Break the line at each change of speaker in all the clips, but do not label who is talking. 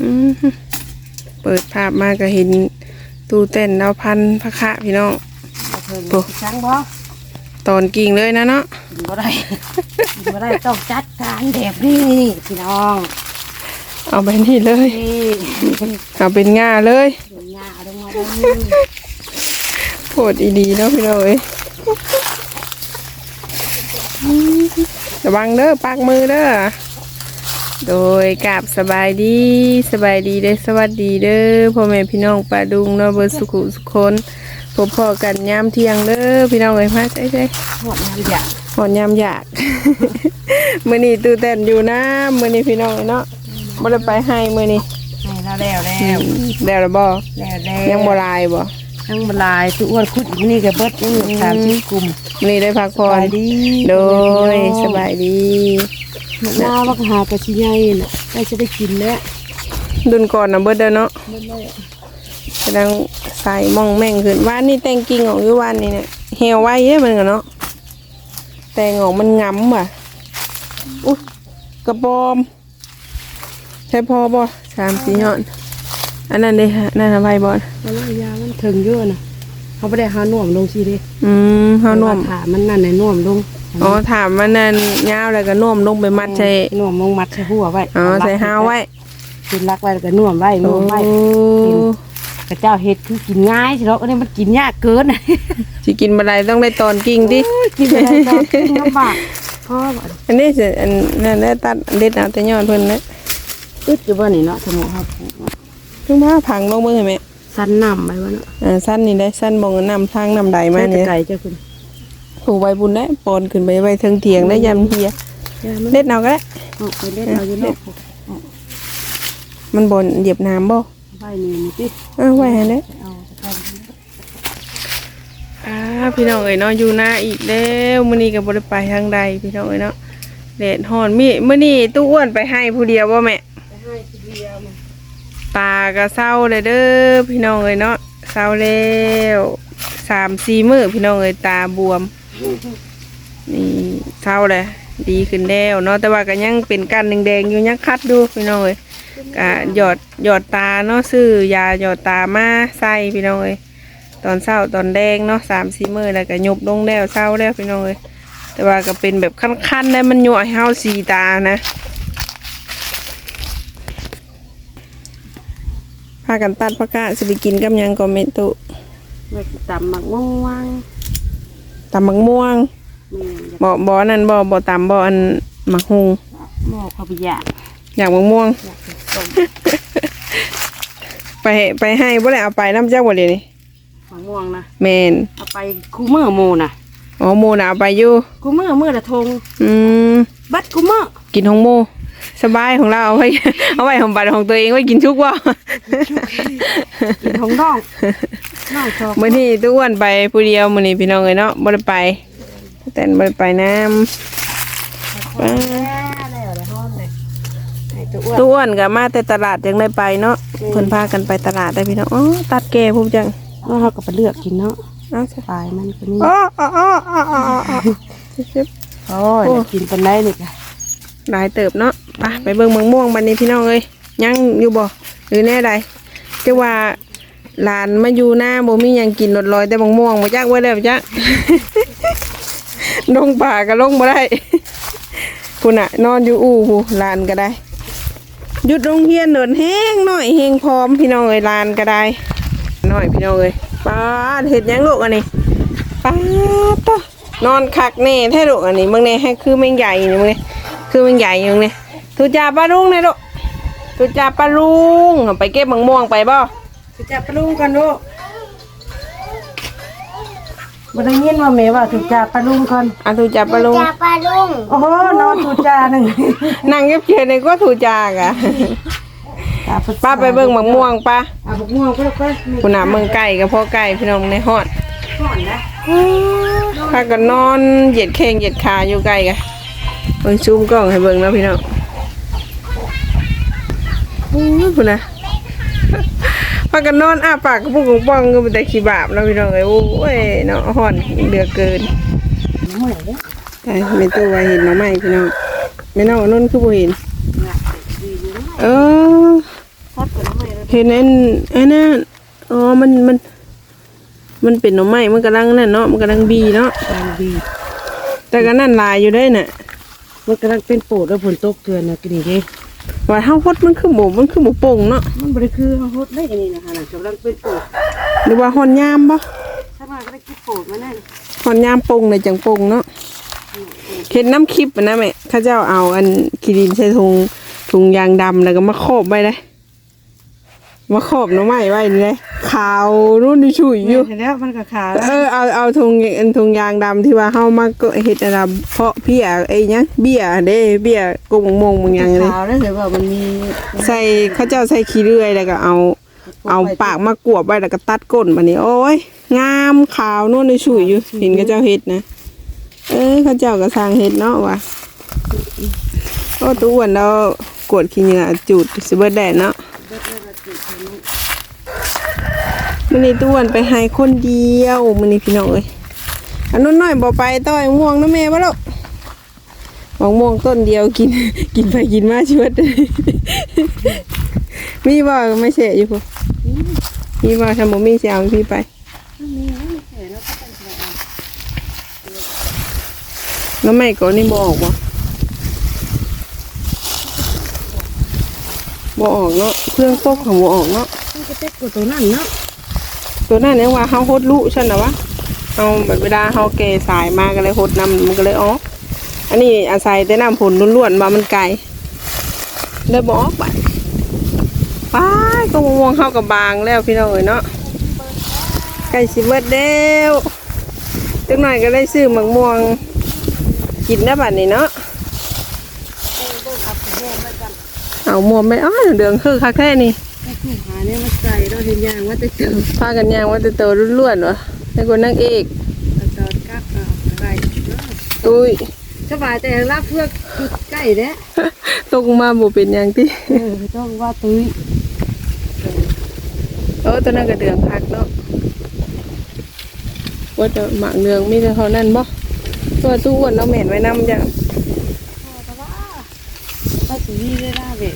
อืมเปิดภาพมาก็เห็นตู้เต้นดาวพันพระคะพี่น้อง
เอาเพิ่น
โอ้
ช้างบ่
ตอนกิ่งเลยนะเนาะ
กินบ่ได้กินบ่ได้ต้องจัดการแบบนี้พี่น้อง
เอาไปนี่เลย
นี่
เอาเป็นง่าเลย
เดี๋ยวหน้าเอาลงมาดู
โพดอีดีเนาะพี่น้องเอ้ยอืมระวังเด้อปากมือเด้อ โดยกราบสบายดีสบายดีเด้อสวัสดีเด้อพ่อแม่พี่น้องป้าดุงเนาะเบิดสุขุสุขคนพบพ่อกันยามเที่ยงเด้อพี่น้องเอ้ยมาใช่ใช่
หมดน้ำอยาก
หอนยามอยากมื้อนี้ตู้เต้นอยู่นะมื้อนี้พี่น้องเอ้ยเนาะบ่ได้ไปให้มื้อนี้
ให้แล้วแล้วแล้
อื
ว
มแล้วล่ะบ่
แล้วแล้ว
ยังบ่ลายบ่
ยังบ่ลายตุอ้วนคุดอีกนี่ก็เบิดยังอยู่สามสิบกลุ่ม
มื้อนี้ได้พักผ่
ส
อน
บายดี
โดยสบายดี
หน้าว่าก็หากระชิใหญ่น่ะได้จะได้กินแล้ว
ดุนก่อนนะเบิดเด้อเนาะกำลังใส่มองแม่งขึ้นว่านนี่แต่งกิ่งออกอยู่ว่านนี่เนี่ยเหี่ยวไว้เยอะมันก็เนาะแต่งออกมันงำว่ะอุ้ยกระปอมใช่พอบ่สามสี่ยอด อันนั้นเด้ฮะนั่นอะไรบ่
แล้วยามันถึงเยอะนะเขาไม่ได้หาหน่วมลงสิเด้
อืมเฮาน่วม
ขามันนั่นในน่วมลง
อ๋อถามว่านั่นยาวแล้วก็น่วมลงไปมัดใส่
น่วมลงมัดใส่หัวไว้
อ๋อใส่ห้าวไว้
กินรักไว้แล้วก็น่วมไว้
โอ้
น่วมไว้กระเจ้าเฮ็ดคือกินง่ายสิเนาะอันนี้มันกินยากเกิน
สิกินบ่ได้ต้องได้ตอนกิ่งดิ
กินอะไรก็กินลำบากพ่อว่า
อันนี้สิอันนั่นแหละตัดเด็ดเอาแต่ยอดเพิ่นนะ
อึดอยู่บ่นี่เนาะสมมุติครับ
ถึงมาผังลงมือให้แม่
สั้นน้ำไปวะเนาะ
อ่าสั้นนี่ได้สั้นบ่งน้ำทางน้ำใดมา
มา
เนี่ย
ไก่เจ้าคุณ
ผูกไว้บุญได้ปอนขึ้นไปไว้เทิงเถียงได้ยำเฮีย
ยามัน
เล็ดเอาก็ได้
เอาไปเล่นเอาอยู่เนาะ
มันบนเหยียบน้ำบ่
ไว้นี่นี่ติ
เอ้าไว้ให้ได้
เอาไป
อ่าพี่น้องเอ้ยเนาะอยู่หน้าอีกแล้วมื้อนี้ก็บ่ได้ไปทางใดพี่น้องเอ้ยเนาะแดดฮ้อนมีมื้อนี้ตู้อ้วนไปให้ผู้เดียวบ่แม่
ให้ทีเดียวมัน
ตาก็เศร้าเลยเด้อพี่น้องเอ้ยเนาะเศร้าแล้วสามสี่มือพี่น้องเอ้ยตาบวม นี่เศร้าเลยดีขึ้นแล้วเนาะแต่ว่าก็ยังเป็นก้านแดงๆอยู่ยังคัดดูพี่น้องเอ้ยก็หยอดหยอดตาเนาะซื้อยาหยอดตามาใส่พี่น้องเอ้ยตอนเศร้าตอนแดงเนาะสามสี่มือแล้วก็ยุบลงแล้วเศร้าแล้วพี่น้องเอ้ยแต่ว่าก็เป็นแบบคันๆได้มันยั่วให้เฮาสีตานะากันตัดผักกาดสิไปกินกับหยังก็เมตุ
ไม่ตำหมักม่วง
ตำมักม่วง
แม่อยาก
บ่บ่อันนั่นบ่บ่ตำบ่อันหมักฮุง
หม้อข้าวบิยะ
อยากมักม่วง
อยากกินต้ม
ไปไปให้บ่ได้เอาไปน้ำเจ้าบ่เลยนี่
มะม่วงนะ
แมน
เอาไปคูเมื่อโมนะ
อ๋อหมูน่ะเอาไปอยู่
คูเมื่อเมื่อละทง
อืม
บัดคูเมื่อ
กินของหมู สบายของเราเอาไว้เอาไว้ของบัตรของตัวเองไว้กินทุกว่า
กินของน้องน้องชอบ
มื้อนี้ตู้อ้วนไปผู้เดียวมื้อนี้พี่น้องเอ้ยเนาะบ่ได้ไปแต่บ่ได้ไปน้ำ
แม่แล้วเลยฮ้อนเลยให้ตัวอ้วน
ตู้อ้วนก็มาแต่ตลาดจังได้ไปเนาะเพิ่นพากันไปตลาดได้พี่น้องอ๋อตัดแก่พุ่มจัง
แล้วเราก็ไปเลือกกินเนาะ
เอาซะ
ปลายมันก็นี่
อ๋ออ๋ออ๋ออ๋ออ๋ออ๋อจิ๊บ
โอ้ยกินเป็นไรนี่กะ
หลายเติบเนาะไปไปเบิ่งเมืองม่วงบันนี้พี่น้องเอ้ยยังอยู่บ่หรือแน่ใดจะว่าหลานมาอยู่หน้าบ่มียังกินหลดลอยแต่บางม่วงบ่จักไว้แล้วจ้ะลงป่าก็ลงบ่ได้พุ่นน่ะ นอนอยู่อู่ผู้ลานก็ได้หยุดโรงเรียนเดินแห้งหน่อยแห้งพร้อมพี่น้องเอ้ยลานก็ได้หน้อยพี่น้องเอ้ยป้าเฮ็ดยังลูกอันนี้ป้าดตะนอนคักแน่แท้ลูกอันนี้เบิ่งแน่ให้คือแมงใหญ่นี่มึงนี่ คือมันใหญ่อย่างนี้ทุจ่าปลาลุงนะลูกทุจ่าปลาลุงเอาไปเก็บมังม่วงไปบ่
จะจับปลาลุงกันลูกบ่ได้ยินว่าแม่ว่าถูกจับปลาลุงก่อน
อะทุจ่าปลาลุง
จ้าปลาลุง
โอ้โหนอนถูกจ่าหนึ่ง
นั่งเก็บเกียร์ในก็ทุจ่ากะป้าไปเบิ่งมังม่วงป้า
อะบักม่วงก็แล้วก็นี่
คุณน่ะเมืองไก่กับพ่อไก่พี่น้องในฮอด
ก่อนนะ
พากันนอนเหยียดแข้งเหยียดขาอยู่ไก่กะ เบิ่งซูมกล้องให้เบิ่งแล้วพี่น้องอู้ยคุณน่ะพากันนอนอ้าปากกระปุกกระป้องก็เป็นแต่ขี้บาปแล้วพี่น้องเอ้ยโอ้ยเนาะฮอดเดือเกิน
เมื่อยเด้อ
ใช่ไม่ตัวว่าเห็นหน้องใหม่พี่น้องไม่น้องนุ่นคือบ่เห็น
น่ะดีอยู่นะ
เออ
พอ
เห็นอันอันนั้นอ๋อมันมัน มันเป็นหน่อไม้มันกำลังนั่นเนาะมันกำลังบีเนาะ
กำลังดี
แต่ก็นั่นลายอยู่ได้น่ะ
มันกำลังเป็นโปรดแล้วฝนตกเกินนะกินนี่เด้
ว่าเฮาฮดมันคือหมูมันคือหมูโป่งเนาะ
มันบ่ได้คือเฮาฮดได้อันนี้นะคะน่ะกำลังเป็นโปรด
หรือว่าฮอนยามบ่
ถ้ามาก็ได้กินโปรดมาแน่น
ฮอนยามโป่งเลยจังโป่งเนาะเห็นน้ำคลิปอะนะแม่เข้าเจ้าเอาอันขีดินใส่ถุงถุงยางดำแล้วก็มาครอบไว้เลย มาครอบหน่อไม้ไว้นี่เลยขาวรุ่นชุยอยู่
เห็นแล้วมันก็ขาด
เออเอาเอาถุงอันถุงยางดำที่ว่าเฮามาก็เฮ็ดอะไรเพาะเพียไอ้หยังเบี้ยเด้เบี้ยกงมงบางอย่างเลย
ขาวแล้วแต่ว่ามันมี
ใส่เขาเจ้าใส่ขี้เลื่อยแล้วก็เอา เอาปากมากวบไว้แล้วก็ตัดก้นบัดนี้ โอ้ยงามขาวนวลในฉุยอยู่เห็นเขาเจ้าเฮ็ดนะ เออเขาเจ้าก็สร้างเฮ็ดเนาะว่ะโอ้ตัวอ้วนเรากวดขี้เหงื่อจูดสิเบิดแดดเนาะ มื้อนี้ตัวอ้วนไปให้คนเดียวมื้อนี้พี่น้องเอ้ยอันนู้นน้อยบ่ไปต้อยม่วงนะแม่บ่ลูกมะม่วงต้นเดียวกิน กินไปกินมาชวดมีบ่ไม่เสะอยู่พุ่นมีบ่ทำบ่มีสิเอาพี่ไปแล้วไม่ก็นี่บออกว บออกเนาะเครื่องตกของบออกเนาะ
มันก็เต็กกว่าตัวนั้นเนาะ
ตัวนั้นเนี่ยว่าเฮาโฮดลุฉันนะวะเอาแบบเวลาเฮาเกสายมาก็เลยโฮดน้ำมันก็เลยออกอันนี้อาศัยแต่น้ำผลล้วนๆมามันไกลเลยบออกไปไปก็มะม่วงเข้ากับบางแล้วพี่น้องเอ้ยเนาะใกล้สิเบิดเด้วจักหน่อยก็ได้ซื้อมะม่วงกินได้บัดนี้เนาะ เอาหมวกไปอ้าวเดืองคือคักแค่นี้
ก็คือหาเนี่ยมันใส่เราเห็นอย่างว่าจะเจอ
พากันยางว่าจะโตล้วนๆวะให้คนนั่งเอก
ตะตอนกักเอาอะไร
ตุ้ย
สบายแต่รับเพื่อคือใกล้แล้ว
ตกมาบ่เป็นอย่างที่
เออต้องว่าตุ้ย
เออตอนนั้นก็เดืองคักเนาะว่าจะหมากเดืองมีแต่เท่านั้นบ่ตัวตู้อ้วนเราะแม่นไว้นำจ้ะ
แต่ว่าก็สีได้ได้เว้ย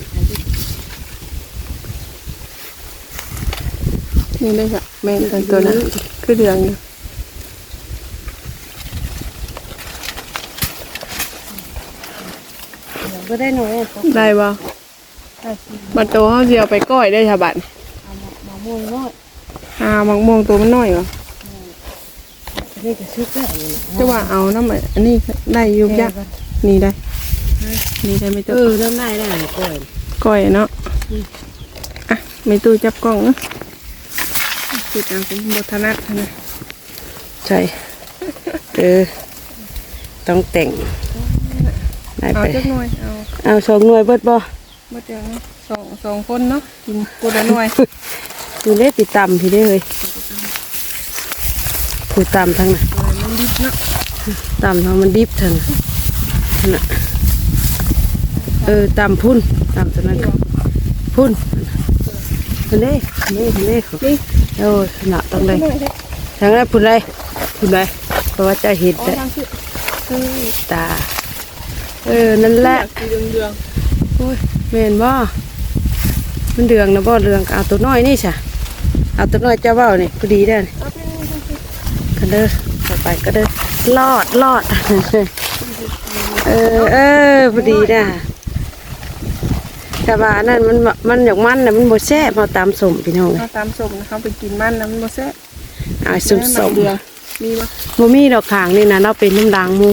นี่เลยค่ะแม่นตัวตัวนั้นคือเดืองอยู่
ก็ได้หน่อยตก
ได้บ่
ได้สิ
มาโตเฮาสิเอาไปก้อยได้ฉบัด
เอามะม่วงน้อย
อ่าหมากม่วงตัวมันน้อยวะ
นี่ก็ชุดได้อันนี้
จะว่าเอาน้ำอันนี้ได้อยู่จ้ะนี่ได้ นี่ได้ไหม่
เอ
ตัว
อน้ำได้ได้ก่อน
ก้อยเนาะอะไม่ตู้จับกล้องเนาะ ติดเอาเป็นบทนัดนะ
ใช่เออต้องแต่งได้
เอา
ไป
จักหน่อยเอา
เอาสองหน่วยเบิดบ่
บ่เจอเนาะสองสองคนเนาะกินกูละหน่วย
ดูเล็ติดตำพี่ได้เลยผูตำทั้งน่ะ
มันดิบเนาะ
ตำทั้งมันดิบทั้งน่ะเออตำพุ่นตำตัวนั้นก็พุ่นพุ่นเด้พุ่นเด้พุ่นเด้เขา
นี่
โอ้ยหนักตรงใดทางนั้นพุ่นใดพุ่นใดเพราะว่าจะเห็นแต่
ทาเออ
ตา เออ นั่นแหละ
เหลือง
โอ้ยแม่นบ่มันเดืองนะบ่เดืองเอาตัวน้อยนี่จ้ะเอาตัวน้อยเจ้าเว้านี่พอดีได้
เอาเป็น
ก็เด้อต่อไปก็เด้อรอดรอด เออเออพอดีนะ แต่ว่าอันนั่นมันมันอย่างมันน่ะมันบ่แซ่บเอาตามสมพี่น้อง
เอาตามสมนะครับไปกินมันนะมันบ่แซ่บ
เอาสมสม
เหลืองมีบ่
บ่มีดอกขางนี่นะเราเป็นน้ำดังหมู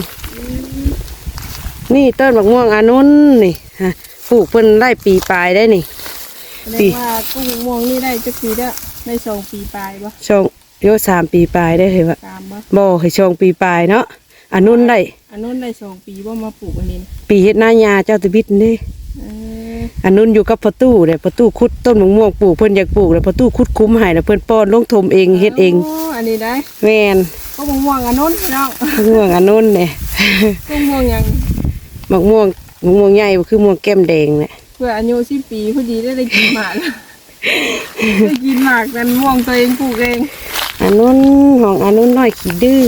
นี่ต้นบักม่วงอานุนนี่ฮะปลูกเพิ่นได้ปีปลายได้นี่
แสดงว่ากุ้งม่วงนี่ได้จักปีแล้วได้สองปีปลายบ่
ช่องโยสามปีปลายได้เหรอวะ
ตามบ่
บ่ให้ช่องปีปลายเนาะอานุนได้
อันนู้นได้สองปีบ่มาปลูกอันนี้นะ
ปีเฮ็ดหน้ายาเจ้าตะบิดนี่
เออ
อันนู้นอยู่กับประตูเนี่ยประตูคุดต้นมะม่วงปลูกเพิ่นอยากปลูกแล้วประตูคุดคุ้มให้แล้วเพิ่นป้อนลงทมเองเฮ็ดเอง
โอันนี้ได้
แม่น
ก็ม่วงอันนู้นพี่น้อง
มะม่วงอันนู้นเนี่ย
ก็ม่วงหยัง
มะม่วงมะม่วงใหญ่บ่คือม่วงแก้มแดงเนี่ย
เพื่ออายุสิปีพอดีได้ได้กินหมากแล้วได้กินหมากนั้นม่วงตัวเองปลูกเอง
อันนู้นของอันนู้นน้อยขี้ดื้อ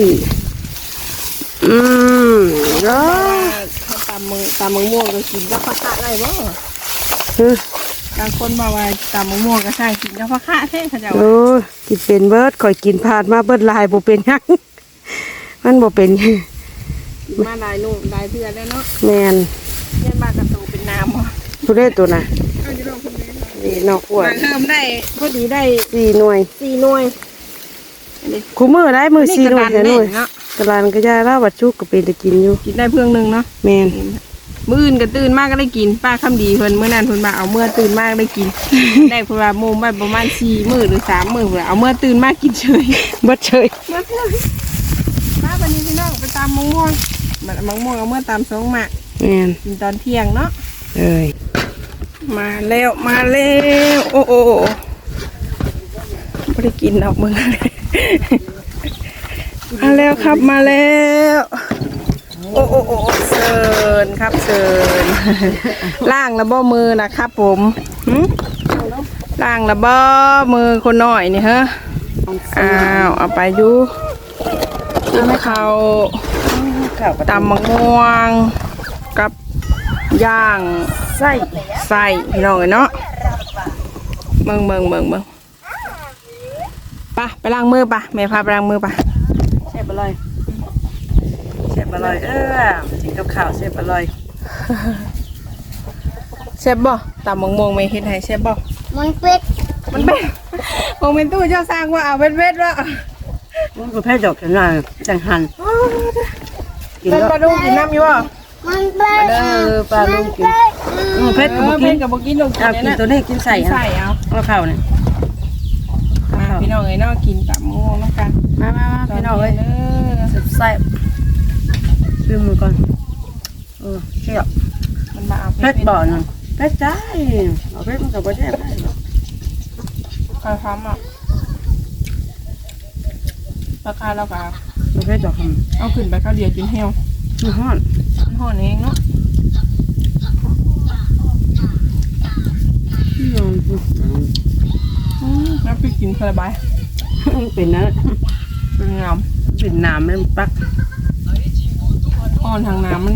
อืมรอ
ถ้าตามมือตามมือม่วงก็กินก็พักได้บ่
ฮึ
บางคนบอกว่าตำมะม่วงก็สร้างกินกับผักคะแท้เขาเจะ
โอ้ยกินเป็นเบิดข่อยกินผ่านมาเบิดลายบ่เป็นหยังมันบ่เป็นหยัง
มาหลายลูกหลายเทื่อแล้วเนาะ
แมน
เรียนมากระตูเป็นน้ำบ่
ผู้ได้ตัวน่ะ
เอาจะลองคนนี้
นี่นอกอ้ว
มานเพิ่มได้พอดีได้
สี่หน่วย
สี่หน่วยอันนี้
คู่มือได้มือสี่หน่วย
กระ
เดี๋ยวหน่วย
เนาะ
กระลานก็ยาลาวัดชุกก็เป็นตะกินอยู่
กินได้เพื่องหนึงเนาะ
แมน
มื้ออื่นก็ตื่นมากก็ได้กิน ป้าคำดีเพิ่นมื้อนั้นเพิ่นมาเอาเมื่อตื่นมากได้กิน ได้เพิ่นว่าโมงไปประมาณ4มื้อหรือ3มื้อเพิ่นเอาเมื่อตื่นมากกินเฉย
เบิดเฉย
มาเถอะมาวันนี้พี่น้องไปตามมะม่วงมะม่วงเอาเมื่อตามสองหมาก
แมน
กินตอนเที่ยงเนาะ
เอ้ย
มาแล้วมาแล้วโอ้โอ้โอ้ไม่ได้กินดอกมึง มาแล้วครับมาแล้ว โอ้โอ้โอ้เซินครับเซินล่างระบ่มือนะครับผมหึล่างระบ่มือคนหน่อยนี่ฮะอ้าวเอาไปอยูกินข้าว
ข้าวกระ
ตำมะม่วงกับย่าง
ไส้
ใส่พี่น้องเอ้ยเนาะเบิ่งเบิ่งเบิ่งเบิ่งไปไปล้างมือปะแม่พาไปล้างมือปะ
แซ่บอร่อยแซ่บอ ร่อยเออกินกับข้าวแซ่บอร่อย
แซ่บบ่ตำมะม่วงไม่เฮ็ดให้แซ่บบ่
มันเป็ด
มันเป็นโมเมนตู้เจ้าสร้างว่าเอาเว็ดเว็ดว่า
มันก็แพ้ดอกจังไงจังหันกิน
เป็น
แล้ว
ปลาดุกกินน้ำอยู่บ่
มันเป็ด
เด้อปลาลุงกินอืม
เอ
เผ็ดกับ
อ
บ่
เพ็
กิ
ด
น
กับบ่กินลูกกิ
เอา
น
กิน
เนี่ย
ตัวนี้กินใส่
ใส่เอา
เอาข้าวเนี่ย
มาพี่น้องเอ้ยเนาะกินตำมะม่วงน้ำกัน
มามามาพี่น้องเอ้ย
เด้อ
ใส่ ซื้อมือก่อนเออเชี่ย
มันมาเอา
เผ็ดบ่อนึงเผ็ดใจเอาเผ็ดมันก็บ่แซ่บได้หรอก
คอยพร้อมอะราคาเราก็
บ่เผ็ดดอกค
เอาขึ้นไปข้าวเดียวกินเหี่ยวำ
มันฮ้อน
มันห่อนเองเนาะ
อืม
อืมแล้วไปกินสบาย
เป็นนะ
เป็นงาม
เป็นน้ำมันปัก
อ่อนทางน้ำมัน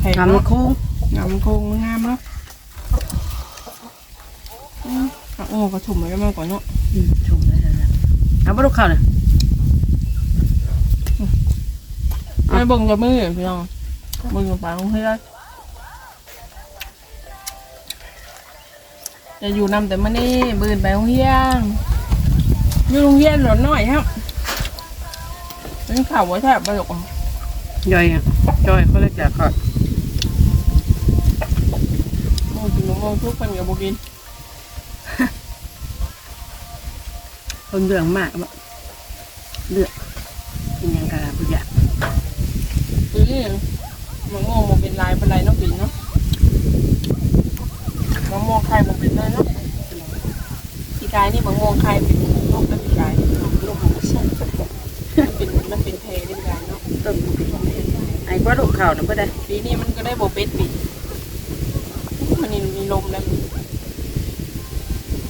แข็ง
น้ำมัน
เนาะ
โค้ง
น้ำมันโค้งมันงามเนาะอืมอะโอ้กระชุ่มเลยมากกว่าเนาะ
อืมชมได้แล้วเอาบ่ลูกข้าวน่ะ
ไม่เบิ่งจะมือพี่น้องเบิ่งจะไปลงให้ได้จะอยู่นำแต่มานี่บืนไปโรงเรียนอยู่โรงเรียนหลอนหน่อยครับเป็นข่าวว่าแทบประโยคอะ
ย่อยอะ ย่อยเขาเรียกแจกข้าว
โมกินโมทุกคนกับโมกิน
คนเดืองมากบ่เลือกกินหยังกะบ่อยาก
คือมันโง่โมเป็นลายเป็นลายน้องปิ่นเนาะมะม่วงไข่โมเป็นเลยเนาะปีกายนี่มะม่วงไข่เป็นลูกแล้วปีกายลูกของมันเป็นมันเป็นเพลได้ปีกายเนาะ
ต้ม ไอ้กว่าลูกข้าวน่ะบ่ได้
ปีนี้มันก็ได้โบเป็ดปีมันนี่มีลมแล้ว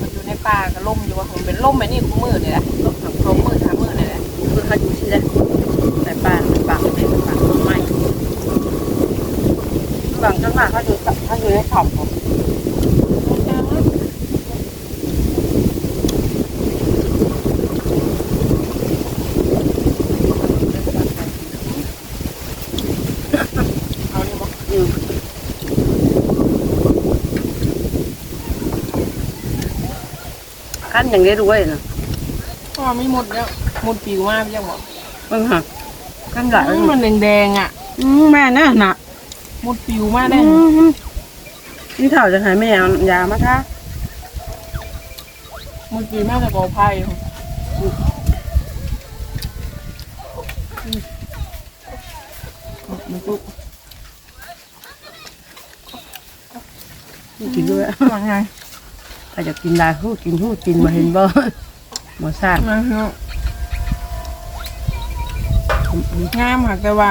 มันอยู่ในป่าก็ล่มอยู่ว่ามันเป็นล่มแบบนี้คู่มือเลยแหละ
ลูกข้าว
สองมือสามมือเลยแหละ
คือเขาอยู่ที่ใดแต่ปลาปลาเป็นปลาไม่บางจังหวะเขาอยู่เขาอยู่ในขับผม
เอานี่บอก
อยู่ ขั้นอย่างนี้ด้วยนะ
ก็ไม่หมดแล้วหมดผิวมากยังบอก
เบิ่งฮะขั้นหลาย
อืมมันแดงๆอะ
อืมแม่น่ะน่ะ
หมดผิวมากได้
อืมนี่เถ่าจะให้แม่เอายามาทา
หมดผิวมากแต่กอไผ่มันปุ๊บ
กินด้วย
ว่าไง
ถ้าจะกินลายหู้กินหู้กินมาเห็นบ่บ่ทราบ
มาเถอะงามหักแต่ว่า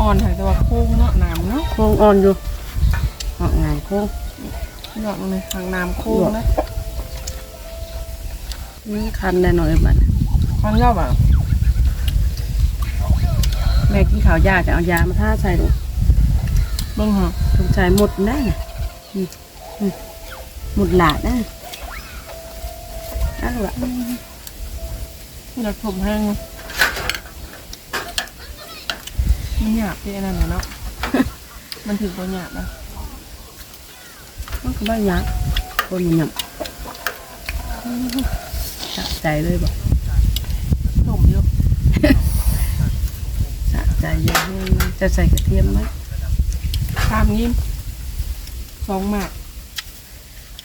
อ่อนหักแต่ว่าโค้งเนาะหนามเนาะ
โค้งอ่อนอยู่ออกไงโค้ง
ดอกเลยทางน้ำโค้งนะ
นี่คันได้หน่อยบัด
มันชอบอะ
แม่กินข้าวยาจะเอายามาทาใส่ลง
เบิ่งเหรอ
สงสัยหมดแน่อืมอืมหมุดหลาดนะเอ้าวละ
อยากผมแห้งมันหยาบที่อันนั้นน่ะเนาะ มันถือตัวหยาบนะ
มันก็บ้ายักคนมันหยับสะใจเลยบอก
สมอยู่
สะใจเยอะเลยจะใส่กระเทียมไหม
ชามนี้สองหมาก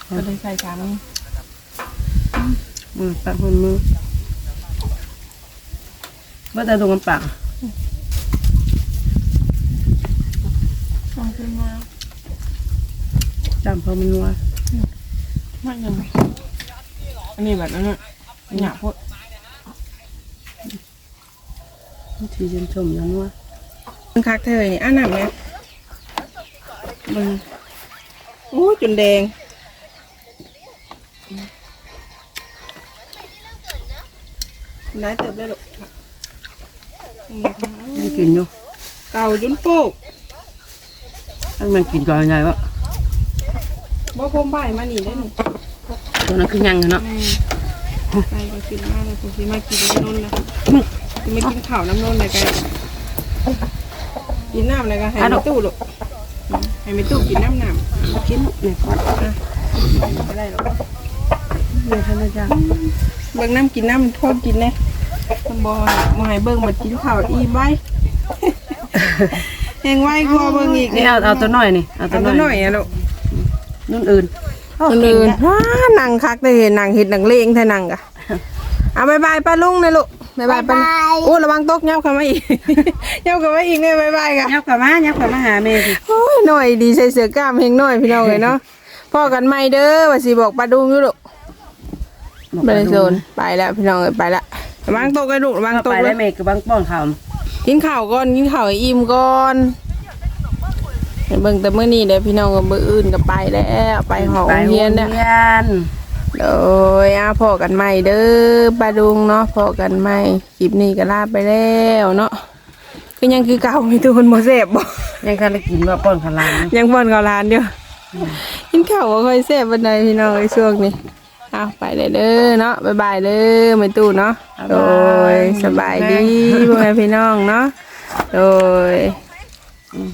ก็เลยใส่ชามนี้
มือปักมือมือว่าแต่ตรงกันปาก
ลองขึ้นมา
จำพอมันนัว
ไม่ยังอันนี้แบบนั้นน่ะหยาบพด
ทีชมชมแล้วนัว
มันคักเธอนี่อะหนำไหมมึงโอ้ยจนแดง ได้เติบได้หรอก
ยังกินอยู่
เก่าจนโป๊ก
ถ้ามันกินก่อนยังไงวะ
บ่พมบ่ายมานี่ได้หนู
ตัวนั้นคือยังอยู่เนาะ
แม่ไปก็กินมากเลยผมสิมากินน้ำนนท์เลยสิมากินข้าวน้ำนนท์เลยกันกินน้ำเลยกันให้ไม่ตู้หรอกให้ไม่ตู้กินน้ำน้ำ
กินเนี่ยก่อน
ไม่ได้หรอก
เดี๋ยวท่านอาจารย์
เบิ่งน้ำกินน้ำโทษกินเลยต้องบอกมาให้เบิ่งมากินข้าวอีไว้แหงไว้กลัวเบิ่งอีก
นี่เอาเอาตัวน้อยนี่เอาตั
เอา
ว
ตัวห
น้
น่
อ
อยยอะลูก
นุ่นอื่น
คนอื่นว้านังคักได้เห็นนังเห็ดนังเลงแท้นังกะเอาบายบายป้าลุงนะลูกบายบายป้าโอ้ระวังตกเย้าเข้ามาอีกเย้าเข้ามาอีกเนี่ยบายบายกะ
ยับกลับมายับกลับมาหาแม่สิ
โอ้ยหน่อยดีใส่เสื้อกล้ามเฮงหน่อยพี่น้องเลยเนาะ พ่อกันใหม่เด้อว่าสิบอกป้าดุงอยู่ลูก ไปเลยโซนไปแล้วพี่น้องเอ้ยไปละระวังตกเลยลูกระวัง
เข้า
ตก
ไป
เล
ได้
ย
แม่กับบางป้อนข้าว
กินข้าวก่อนกินข้าวให้อิ่มก่อนให้เบิ่งแต่มื้อนี้เด้อพี่น้องก็มื้ออื่นก็ไปแล้วไปหอโรงเรียนเนี่ย
เรียน
โดยอาพอกันใหม่เด้อปลาดุงเนาะพอกันใหม่คลิปนี้ก็ลาไปแล้วเนาะคือยังคือเก่ามีตัวคนบ่เสพบ่
ยังคันได้กินว่าป้อนขาวหลาม
ยังบ่อนกับร้านเดียวกินข้าวบ่ค่อยแซ่บปานใดพี่น้องในช่วงนี้ เอาไปเลยเด้อเนาะบ๊ายบายเด้อไม่ตู้เนาะโดยสบายดีพ่อแม่พี่น้องเนาะโดย
อืม